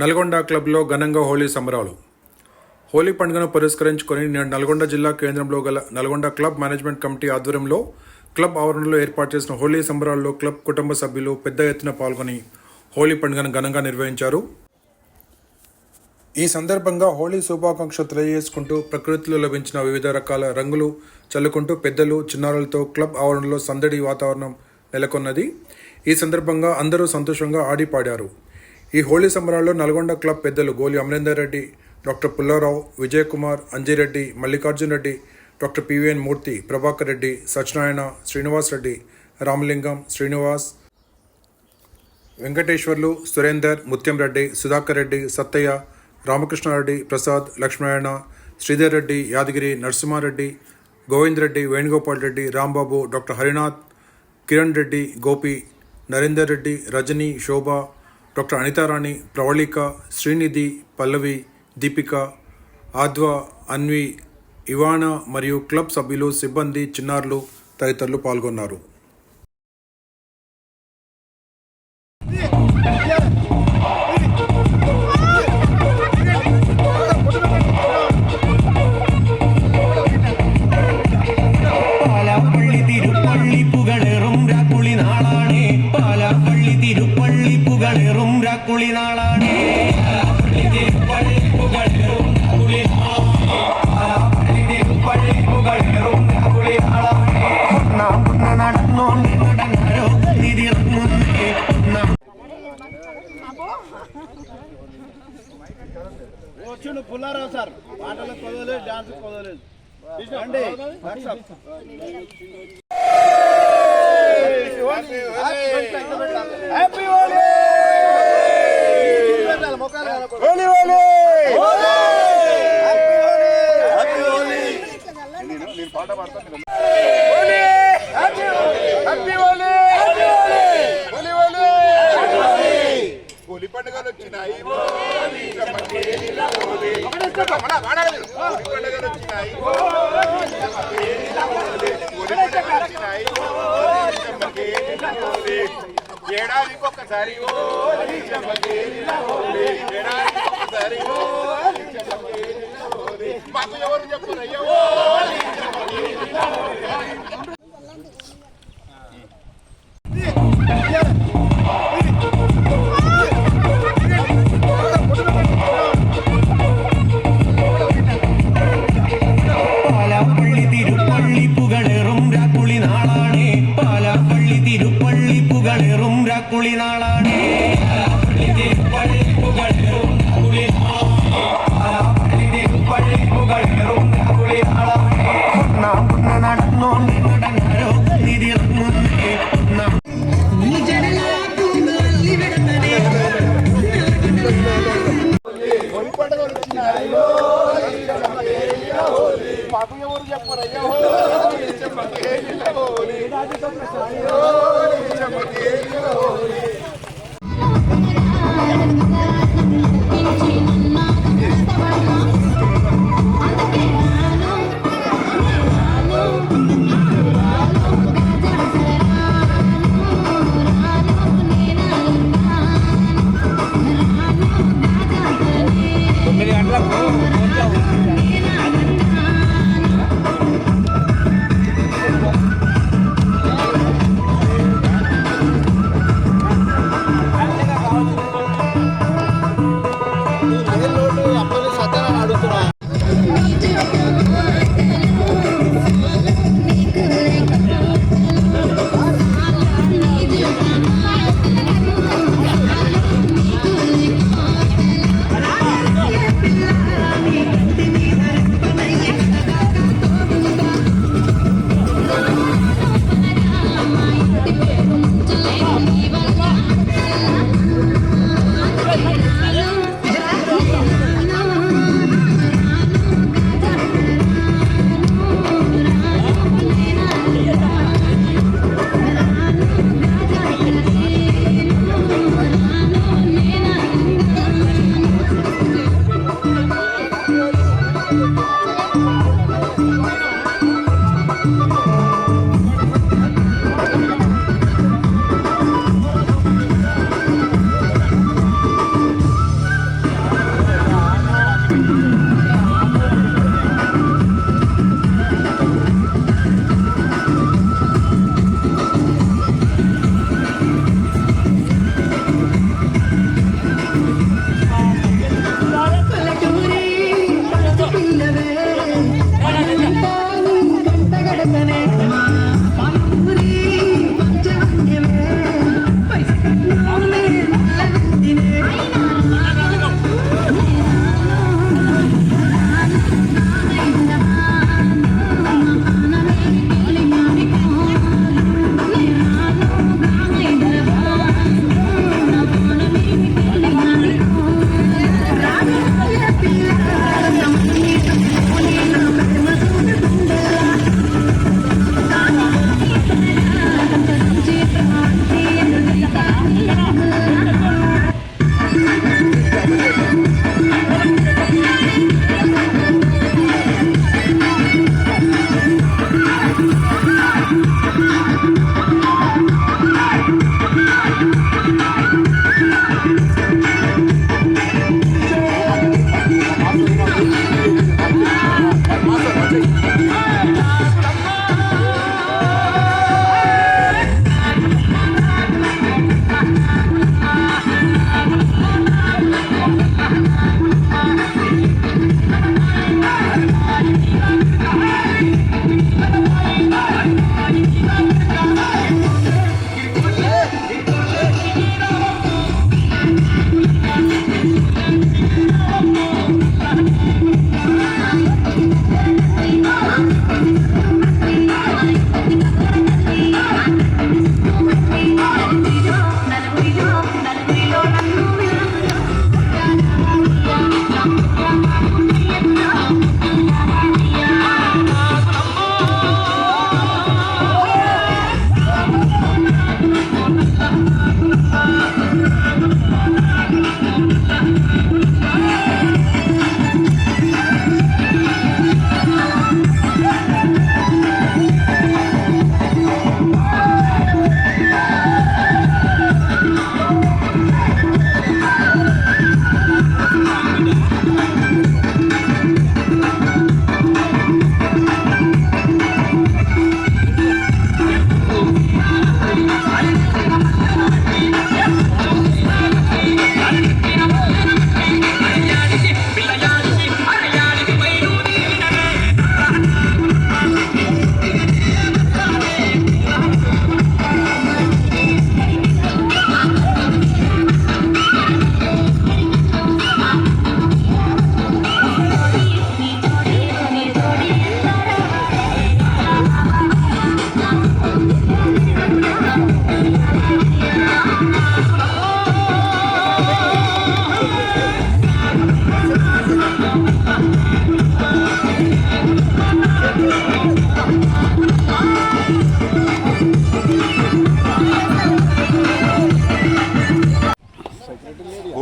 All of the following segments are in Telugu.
నల్గొండ క్లబ్లో ఘనంగా హోలీ సంబరాలు. హోలీ పండుగను పురస్కరించుకొని నేడు నల్గొండ జిల్లా కేంద్రంలో గల నల్గొండ క్లబ్ మేనేజ్మెంట్ కమిటీ ఆధ్వర్యంలో క్లబ్ ఆవరణలో ఏర్పాటు చేసిన హోలీ సంబరాల్లో క్లబ్ కుటుంబ సభ్యులు పెద్ద ఎత్తున పాల్గొని హోలీ పండుగను ఘనంగా నిర్వహించారు. ఈ సందర్భంగా హోలీ శుభాకాంక్షలు తెలియజేసుకుంటూ ప్రకృతిలో లభించిన వివిధ రకాల రంగులు చల్లుకుంటూ పెద్దలు చిన్నారులతో క్లబ్ ఆవరణలో సందడి వాతావరణం నెలకొన్నది. ఈ సందర్భంగా అందరూ సంతోషంగా ఆడిపాడారు. ఈ హోళీ సంబరాల్లో నల్గొండ క్లబ్ పెద్దలు Goli Amarender Reddy doctor Pullarao Vijay Kumar Anjireddy Mallikarjun Reddy doctor P V N Murthy Prabhakar Reddy Satyanarayana Srinivas Reddy Ramalingam Srinivas Venkateswarlu Surender Mutyam Reddy Sudhakar Reddy Sattaiah Ramakrishnareddy Prasad Lakshminarayana Sridhar Reddy Yadagiri Narasimhareddy Govind Reddy Venugopal Reddy Rambabu doctor Harinath Kiran Reddy Gopi Narender Reddy Rajani Shobha doctor Anitharani Pravallika Srinidhi Pallavi Deepika Adva Anvi Ivana మరియు క్లబ్ సభ్యులు సిబ్బంది చిన్నారులు తదితరులు పాల్గొన్నారు. புலி நாளானே వచ్చిండు పుల్లారావు సార్ పాటలకు కుదరలేదు డాన్స్ కుదరలేదు అండి హ్యాపీ హ్యాపీ పాట పాడతాను హోలీ పండుగలు వచ్చినాయి. పండుగలు వచ్చినాయి. ఏడాదికి ఒక్కసారి ఏడాదికి ఒక్కసారి మాకు ఎవరు చెప్పారు? అయ్యో చెప్పరయ్యా హోలీ చెమ్మకేలిన హోలీ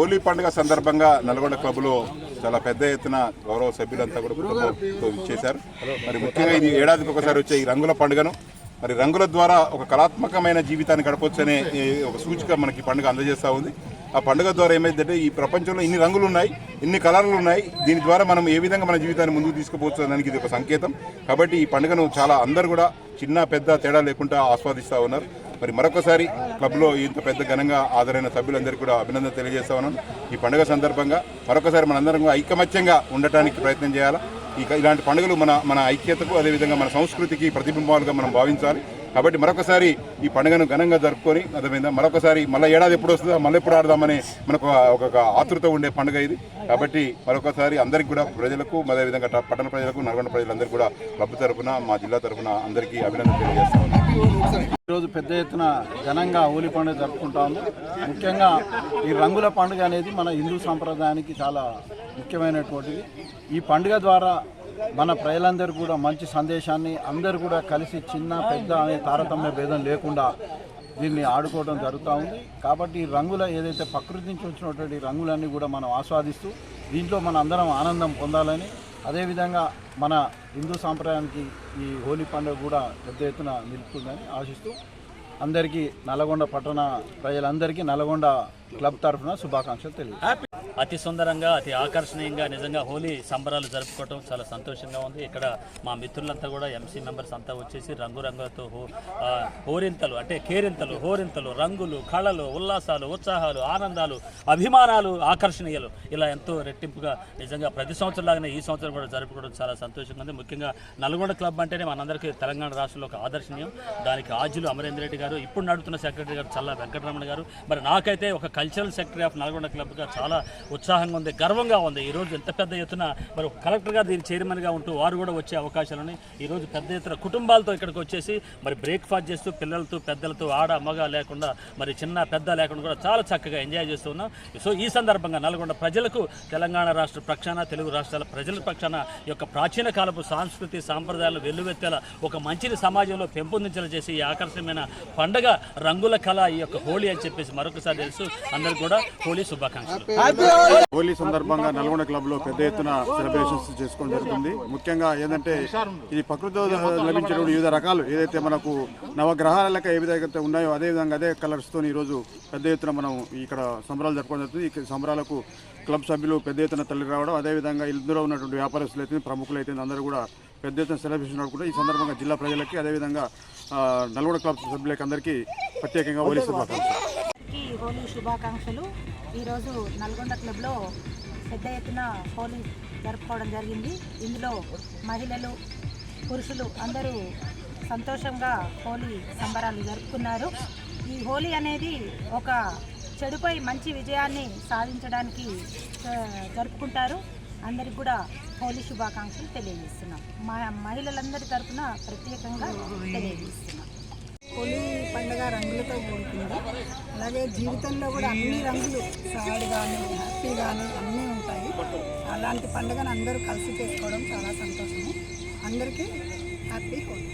హోలీ పండుగ సందర్భంగా నల్గొండ క్లబ్లో చాలా పెద్ద ఎత్తున గౌరవ సభ్యులంతా కూడా కుటుంబంతో చేశారు మరి ముఖ్యంగా ఇది ఏడాదికి ఒకసారి వచ్చే ఈ రంగుల పండుగను మరి రంగుల ద్వారా ఒక కళాత్మకమైన జీవితాన్ని గడపొచ్చనే ఒక సూచిక మనకి పండుగ అందజేస్తూ ఉంది. ఆ పండుగ ద్వారా ఏమైందంటే ఈ ప్రపంచంలో ఇన్ని రంగులు ఉన్నాయి ఇన్ని కలర్లు ఉన్నాయి దీని ద్వారా మనం ఏ విధంగా మన జీవితాన్ని ముందుకు తీసుకుపోవచ్చు దానికి ఇది ఒక సంకేతం. కాబట్టి ఈ పండుగను చాలా అందరు కూడా చిన్న పెద్ద తేడా లేకుండా ఆస్వాదిస్తూ ఉన్నారు. మరి మరొకసారి క్లబ్లో ఇంత పెద్ద ఘనంగా ఆదరైన సభ్యులందరికీ కూడా అభినందన తెలియజేస్తా ఉన్నాను ఈ పండుగ సందర్భంగా మరొకసారి మనందరం ఐకమత్యంగా ఉండటానికి ప్రయత్నం చేయాలా? ఇక ఇలాంటి పండుగలు మన మన ఐక్యతకు అదేవిధంగా మన సంస్కృతికి ప్రతిబింబాలుగా మనం భావించాలి. కాబట్టి మరొకసారి ఈ పండుగను ఘనంగా జరుపుకొని అదేవిధంగా మరొకసారి మళ్ళీ ఏడాది ఎప్పుడు వస్తుందో మళ్ళీ ఎప్పుడు ఆడదామని మనకు ఒక ఆతృత ఉండే పండుగ ఇది. కాబట్టి మరొకసారి అందరికీ కూడా ప్రజలకు అదేవిధంగా పట్టణ ప్రజలకు నల్గొండ ప్రజలందరికీ కూడా క్లబ్ తరఫున మా జిల్లా తరఫున అందరికీ అభినందన తెలియజేస్తాం ఈరోజు పెద్ద ఎత్తున ఘనంగా హోలీ పండుగ జరుపుకుంటాము ముఖ్యంగా ఈ రంగుల పండుగ అనేది మన హిందూ సాంప్రదాయానికి చాలా ముఖ్యమైనటువంటిది. ఈ పండుగ ద్వారా మన ప్రజలందరూ కూడా మంచి సందేశాన్ని అందరూ కూడా కలిసి చిన్న పెద్ద అనే తారతమ్య భేదం లేకుండా దీన్ని ఆడుకోవడం జరుగుతూ ఉంది. కాబట్టి ఈ రంగుల ఏదైతే ప్రకృతి నుంచి వచ్చినటువంటి రంగులన్నీ కూడా మనం ఆస్వాదిస్తూ దీంట్లో మన అందరం ఆనందం పొందాలని అదేవిధంగా మన హిందూ సాంప్రదాయానికి ఈ హోలీ పండుగ కూడా పెద్ద ఎత్తున నిలుపుతుందని ఆశిస్తూ అందరికీ నల్గొండ పట్టణ ప్రజలందరికీ నల్గొండ క్లబ్ తరఫున శుభాకాంక్షలు తెలియదు అతి సుందరంగా అతి ఆకర్షణీయంగా నిజంగా హోలీ సంబరాలు జరుపుకోవటం చాలా సంతోషంగా ఉంది. ఇక్కడ మా మిత్రులంతా కూడా ఎంసీ మెంబర్స్ అంతా వచ్చేసి రంగురంగులతో హో హోరింతలు అంటే కేరింతలు హోరింతలు రంగులు కళలు ఉల్లాసాలు ఉత్సాహాలు ఆనందాలు అభిమానాలు ఆకర్షణీయాలు. ఇలా ఎంతో రెట్టింపుగా నిజంగా ప్రతి సంవత్సరం లాగానే ఈ సంవత్సరం కూడా జరుపుకోవడం చాలా సంతోషంగా ఉంది. ముఖ్యంగా నల్గొండ క్లబ్ అంటేనే మనందరికీ తెలంగాణ రాష్ట్రంలో ఒక ఆదర్శనీయం. దానికి ఆజులు అమరేంద్ర రెడ్డి గారు ఇప్పుడు నడుతున్న సెక్రటరీ గారు చల్ల వెంకటరమణ గారు. మరి నాకైతే ఒక కల్చరల్ సెక్రటరీ ఆఫ్ నల్గొండ క్లబ్గా చాలా ఉత్సాహంగా ఉంది గర్వంగా ఉంది. ఈరోజు ఎంత పెద్ద ఎత్తున మరి ఒక కలెక్టర్గా దీని చైర్మన్గా ఉంటూ వారు కూడా వచ్చే అవకాశాలు ఉన్నాయి. ఈరోజు పెద్ద ఎత్తున కుటుంబాలతో ఇక్కడికి వచ్చేసి మరి బ్రేక్ఫాస్ట్ చేస్తూ పిల్లలతో పెద్దలతో ఆడ మగ లేకుండా మరి చిన్న పెద్ద లేకుండా కూడా చాలా చక్కగా ఎంజాయ్ చేస్తూ ఉన్నాం. సో ఈ సందర్భంగా నల్గొండ ప్రజలకు తెలంగాణ రాష్ట్ర పక్షాన తెలుగు రాష్ట్రాల ప్రజల పక్షాన యొక్క ప్రాచీన కాలపు సాంస్కృతి సాంప్రదాయాలు వెల్లువెత్తేలా ఒక మంచిని సమాజంలో పెంపొందించేలా చేసి ఈ ఆకర్షణమైన పండగ రంగుల కళ ఈ యొక్క హోళీ అని చెప్పేసి మరొకసారి తెలుసు. అందరికీ కూడా హోలీ శుభాకాంక్షలు. హోలీ సందర్భంగా నల్గొండ క్లబ్లో పెద్ద ఎత్తున సెలబ్రేషన్స్ చేసుకోవడం జరుగుతుంది. ముఖ్యంగా ఏంటంటే ఇది ప్రకృతిలో లభించిన వివిధ రకాలు ఏదైతే మనకు నవగ్రహాల లెక్క ఏ విధంగా ఉన్నాయో అదే విధంగా అదే కలర్స్తో ఈ రోజు పెద్ద ఎత్తున మనం ఇక్కడ సంబరాలు జరుపుకోవడం జరుగుతుంది. ఈ సంబరాలకు క్లబ్ సభ్యులు పెద్ద ఎత్తున తల్లి రావడం అదేవిధంగా ఇందులో ఉన్నటువంటి వ్యాపారస్తులు అయితే ప్రముఖులు అయితే అందరూ కూడా పెద్ద ఎత్తున సెలబ్రేషన్ నడుపుకుంటారు ఈ సందర్భంగా జిల్లా ప్రజలకి అదేవిధంగా నల్గొండ క్లబ్ సభ్యులకి అందరికీ ప్రత్యేకంగా హోలీ శుభాకాంక్షలు. హోలీ శుభాకాంక్షలు. ఈరోజు నల్గొండ క్లబ్లో పెద్ద ఎత్తున హోలీ జరుపుకోవడం జరిగింది. ఇందులో మహిళలు పురుషులు అందరూ సంతోషంగా హోలీ సంబరాలు జరుపుకున్నారు. ఈ హోలీ అనేది ఒక చెడుపై మంచి విజయాన్ని సాధించడానికి జరుపుకుంటారు. అందరికి కూడా హోలీ శుభాకాంక్షలు తెలియజేస్తున్నాం. మా మహిళలందరి తరపున ప్రత్యేకంగా తెలియజేస్తున్నాం. రంగులతో కూడుకుంది అలాగే జీవితంలో కూడా అన్ని రంగులు సాడ్ కానీ హ్యాపీ కానీ అన్నీ ఉంటాయి. అలాంటి పండుగను అందరూ కలిసి చేసుకోవడం చాలా సంతోషము. అందరికీ హ్యాపీ హోలీ